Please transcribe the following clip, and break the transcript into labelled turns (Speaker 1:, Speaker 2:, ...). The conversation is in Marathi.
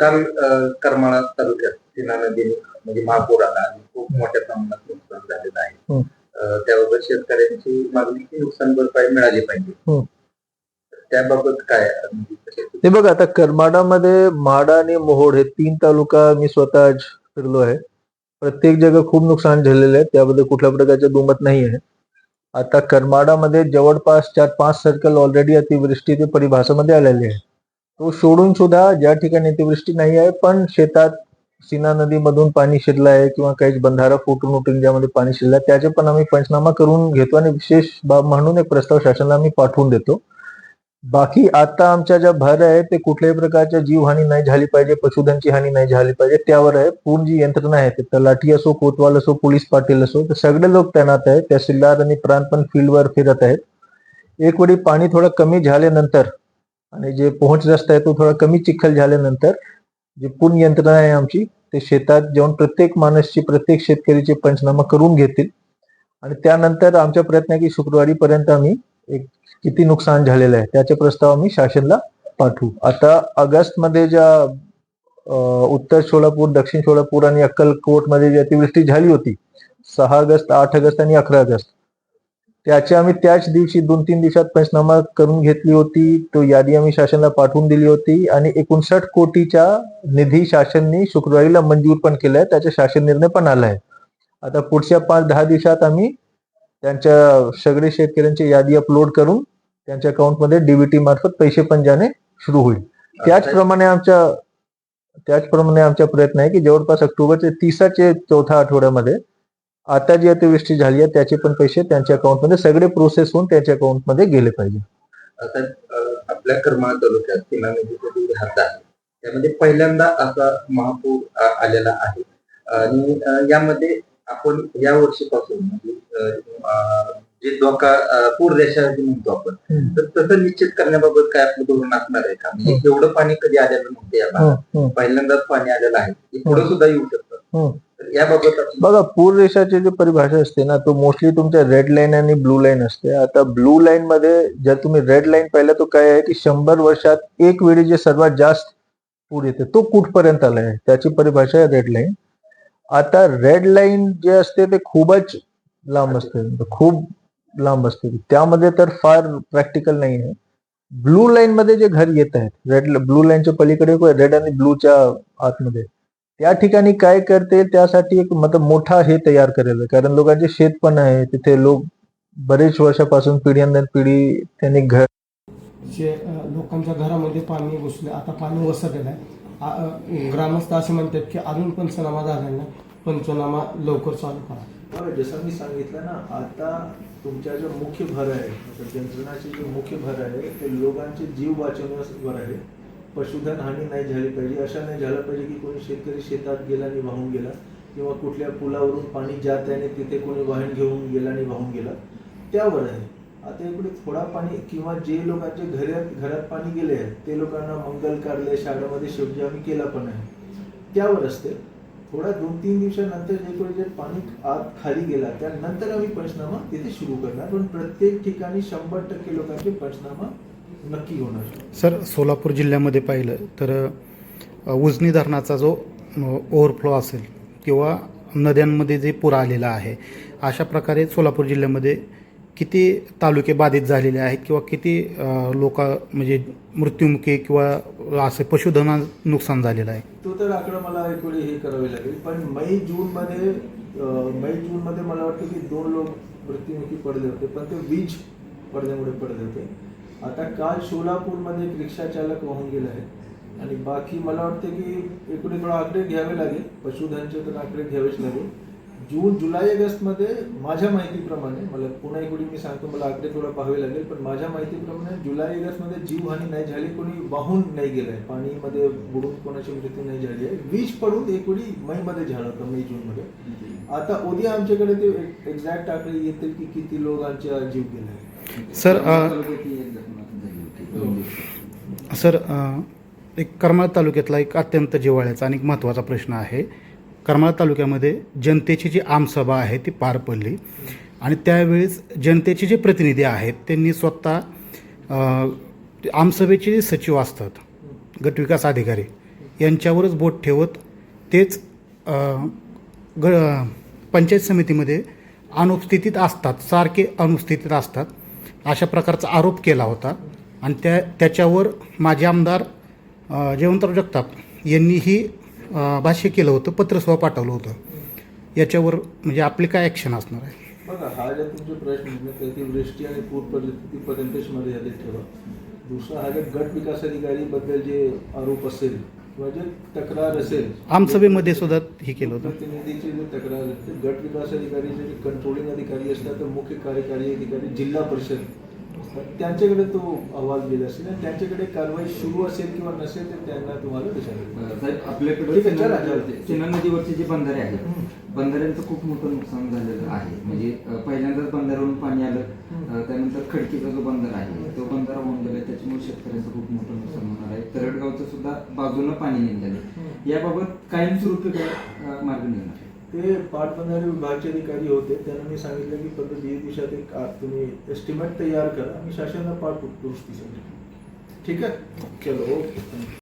Speaker 1: काल करमाळा तालुक्यात सीना नदीने म्हणजे महापूर आला. आणि खूप मोठ्या प्रमाणात नुकसान झालेलं आहे.
Speaker 2: हं.
Speaker 1: त्याबाबत शेतकऱ्यांची मागणी की नुकसान भरपाई मिळाली पाहिजे.
Speaker 2: हं.
Speaker 1: त्याबाबत काय?
Speaker 2: ते बघा आता करमाडामध्ये म्हाडा आणि मोहोड हे तीन तालुका मी स्वतः फिरलो आहे. प्रत्येक जगा खूप नुकसान झालेलं आहे. त्याबद्दल कुठल्या प्रकारचे दुमत नाही आहे. आता करमाडामध्ये जवळपास चार पाच सर्कल ऑलरेडी अतिवृष्टी ते परिभाषामध्ये आलेले आहे तो सोडून सुद्धा ज्या ठिकाणी अतिवृष्टी नाही आहे पण शेतात सीना नदीमधून पाणी शिरलं आहे किंवा काही बंधारा फुटून उठून ज्यामध्ये पाणी शिरलं आहे त्याचे पण आम्ही पंचनामा करून घेतो आणि विशेष बाब म्हणून एक प्रस्ताव शासनाला आम्ही पाठवून देतो. बाकी आता आमच्या ज्या भर आहे ते कुठल्याही प्रकारच्या जीवहानी नाही झाली पाहिजे पशुधनची हानी नाही झाली पाहिजे. त्यावर आहे पूर्ण जी यंत्रणा आहे ते तलाठी असो कोतवाल असो पोलीस पाटील असो तर सगळे लोक तैनात आहेत. तहसीलदार आणि प्रांत पण फील्डवर फिरत आहेत. एक वेळी पाणी थोडं कमी झाल्यानंतर आणि जे पोहोच रस्ता आहे तो थोडा कमी चिखल झाल्यानंतर जी पूर्ण यंत्रणा आहे आमची ते शेतात जाऊन प्रत्येक माणसची प्रत्येक शेतकरीचे पंचनामा करून घेतील. आणि त्यानंतर आमचा प्रयत्न आहे की शुक्रवारी पर्यंत आम्ही एक किती नुकसान झालेलं आहे त्याचे प्रस्ताव आम्ही शासनला पाठवू. आता ऑगस्टमध्ये ज्या उत्तर सोलापूर दक्षिण सोलापूर आणि अक्कलकोटमध्ये जी अतिवृष्टी झाली होती सहा ऑगस्ट आठ ऑगस्ट आणि अकरा ऑगस्ट त्याची आम्ही त्याच दिवशी दोन तीन दिवसात पंचनामा करून घेतली होती. तो यादी आम्ही शासनाला पाठवून दिली होती. आणि एकोणसाठ कोटीच्या निधी शासनने शुक्रवारीला मंजूर पण केलाय त्याचा शासन निर्णय पण आलाय आता पुढच्या पाच दहा दिवसात आम्ही त्यांच्या सगळे शेतकऱ्यांची यादी अपलोड करून त्यांच्या अकाउंटमध्ये डीबीटी मार्फत पैसे पण जाणे सुरू होईल. त्याचप्रमाणे आमच्या त्याचप्रमाणे आमचा प्रयत्न आहे की जवळपास ऑक्टोबरच्या तिसाचे चौथ्या आठवड्यामध्ये आता जी अतिवृष्टी झाली आहे त्याचे पण पैसे त्यांच्या अकाउंटमध्ये सगळे प्रोसेस होऊन त्यांच्या अकाउंटमध्ये गेले पाहिजे.
Speaker 1: आता आपल्या करमाळा तालुक्यात नदीचा घाट आहे. त्यामध्ये पहिल्यांदा असा महापूर आलेला आहे. आणि यामध्ये आपण या वर्षीपासून म्हणजे जे धोका पूर रेषा जी म्हणतो आपण. तर तसं निश्चित करण्याबाबत काय आपलं धोरण असणार आहे का? म्हणजे एवढं पाणी कधी आलेलं नव्हतं या भागात? पहिल्यांदाच पाणी आलेलं आहे. पुढे सुद्धा येऊ शकतं. याबाबत
Speaker 2: बघा पूर रेषाची जी परिभाषा असते ना तो मोस्टली तुमच्या रेड लाईन आणि ब्लू लाईन असते. आता ब्लू लाईन मध्ये जर तुम्ही रेड लाईन पाहिलं तो काय आहे की शंभर वर्षात एक वेळी जे सर्वात जास्त पूर येते तो कुठपर्यंत आलाय? आहे त्याची परिभाषा आहे रेड लाईन आता रेड लाईन जे असते ते खूपच लांब असते. खूप लांब असते. त्यामध्ये तर फार प्रॅक्टिकल नाही आहे. ब्लू लाईन मध्ये जे घर येत आहेत रेड ब्लू लाईनच्या पलीकडे रेड आणि ब्लूच्या आतमध्ये. त्या ठिकाणी काय करते त्यासाठी एक मतलब मोठा हे तयार करेल. कारण लोकांचे शेत पण आहे तिथे लोक बरेच वर्षापासून पिढ्यानंतर पिढी त्यांनी घर
Speaker 3: जे लोकांच्या घरामध्ये पाणी घुसले आता पाणी वसरलेलं आहे. ग्रामस्थ असे म्हणतात की अजून पंचनामा झाला नाही पंचनामा लवकर चालू करा.
Speaker 4: बरं जसं मी सांगितलं ना आता तुमच्या जो मुख्य भर आहे यंत्रणाची जो मुख्य भर आहे ते लोकांचे जीव वाचवण्यावर आहे. पशुधन हानी नाही झाली पाहिजे. अशा नाही झालं पाहिजे की कोणी शेतकरी शेतात गेला आणि वाहून गेला किंवा कुठल्या पुलावरून पाणी ज्या त्याने तिथे कोणी वाहन घेऊन गेला आणि वाहून गेला. त्यावर आहे. आता इकडे थोडा पाणी किंवा जे लोकांचे घरात घरात पाणी गेले आहे ते लोकांना मंगल कार्य शाळेमध्ये शेवटी आम्ही केला पण आहे. त्यावर असते. थोडा दोन तीन दिवसानंतर जे कोणी जे पाणी आत खाली गेला त्यानंतर आम्ही पंचनामा तिथे सुरू करणार. पण प्रत्येक ठिकाणी शंभर टक्के लोकांचे पंचनामा नक्की होणार.
Speaker 5: सर सोलापूर जिल्ह्यामध्ये पाहिलं तर उजनी धरणाचा जो ओव्हरफ्लो असेल किंवा नद्यांमध्ये जे पूर आलेला आहे अशा प्रकारे सोलापूर जिल्ह्यामध्ये किती तालुके बाधित झालेले आहेत किंवा किती लोक म्हणजे मृत्युमुखी किंवा असे पशुधना नुकसान झालेलं आहे?
Speaker 4: तो तर आकडा मला एक वेळी हे करावे लागेल. पण मै जूनमध्ये अं, मै जूनमध्ये मला वाटतं की दोन लोक मृत्युमुखी पडले होते पण ते वीज पडल्यामुळे पडले होते. आता काल सोलापूरमध्ये एक रिक्षा चालक वाहून गेला आहे. आणि बाकी मला वाटतं की इकडे थोडा आकडे घ्यावे लागेल. पशुधनचे तर आकडे घ्यावेच लागेल. जून जुलै ऑगस्टमध्ये माझ्या माहितीप्रमाणे मला पुन्हा एक वेळी मी सांगतो मला आकडे थोडं पाहावे लागेल पण माझ्या माहितीप्रमाणे जुलै ऑगस्टमध्ये जीवहानी नाही झाली कोणी वाहून नाही गेलं आहे पाणीमध्ये बुडून कोणाची मृत्यू नाही झाली आहे. वीज पडून एक वेळी मैमध्ये झालं होतं मे जूनमध्ये. आता उद्या आमच्याकडे ते एक्झॅक्ट आकडे येतील की किती लोकांचा जीव गेला आहे
Speaker 5: सर हो. सर एक करमाळ तालुक्यातला एक अत्यंत जिव्हाळ्याचा आणि एक महत्त्वाचा प्रश्न आहे. करमाळा तालुक्यामध्ये जनतेची जी आमसभा आहे ती पार पडली. आणि त्यावेळेस जनतेचे जे प्रतिनिधी आहेत त्यांनी स्वतः आमसभेचे जे सचिव असतात गटविकास अधिकारी यांच्यावरच बोट ठेवत तेच ग पंचायत समितीमध्ये अनुपस्थितीत असतात सारखे अनुपस्थितीत असतात अशा प्रकारचा आरोप केला होता. आणि त्या त्याच्यावर माजी आमदार जयवंतराव जगताप यांनीही भाष्य केलं होतं पत्रसुद्धा पाठवलं होतं. याच्यावर म्हणजे आपली काय ॲक्शन असणार आहे?
Speaker 2: बघा हा ज्या तुमचे प्रश्न त्याची वृष्टी आणि पूर परिस्थितीपर्यंतच मर्यादित ठेवा. दुसरा हा जे गट विकास अधिकारी बद्दल जे आरोप असेल किंवा जे तक्रार असेल
Speaker 5: आमसभेमध्ये सुद्धा हे केलं होतं.
Speaker 2: प्रतिनिधीची जी तक्रार गट विकास अधिकारीचे जे कंट्रोलिंग अधिकारी असतात तर मुख्य कार्यकारी अधिकारी जिल्हा परिषद त्यांच्याकडे तो अहवाल गेला असेल त्यांच्याकडे कारवाई सुरू असेल किंवा नसेल तर त्यांना तुम्हाला
Speaker 6: आपल्याकडे. चिन्ह नदीवरचे जे बंधारे आहेत बंधाऱ्यांचं खूप मोठं नुकसान झालेलं आहे. म्हणजे पहिल्यांदाच बंधाऱ्यावरून पाणी आलं त्यानंतर खडकीचा जो बंधारा आहे तो बंधारा होऊन गेला. त्याच्यामुळे शेतकऱ्यांचं खूप मोठं नुकसान होणार आहे. तरडगावचं सुद्धा बाजूनं पाणी निघालं याबाबत कायमस्वरूपी काय मार्ग निघणार आहे?
Speaker 2: ते पाटबंधारे विभागाचे अधिकारी होते. त्यांना मी सांगितलं की फक्त दीड दिवसात एक तुम्ही एस्टिमेट तयार करा. आणि शासनाला पाठ ठीक आहे? चलो ओके.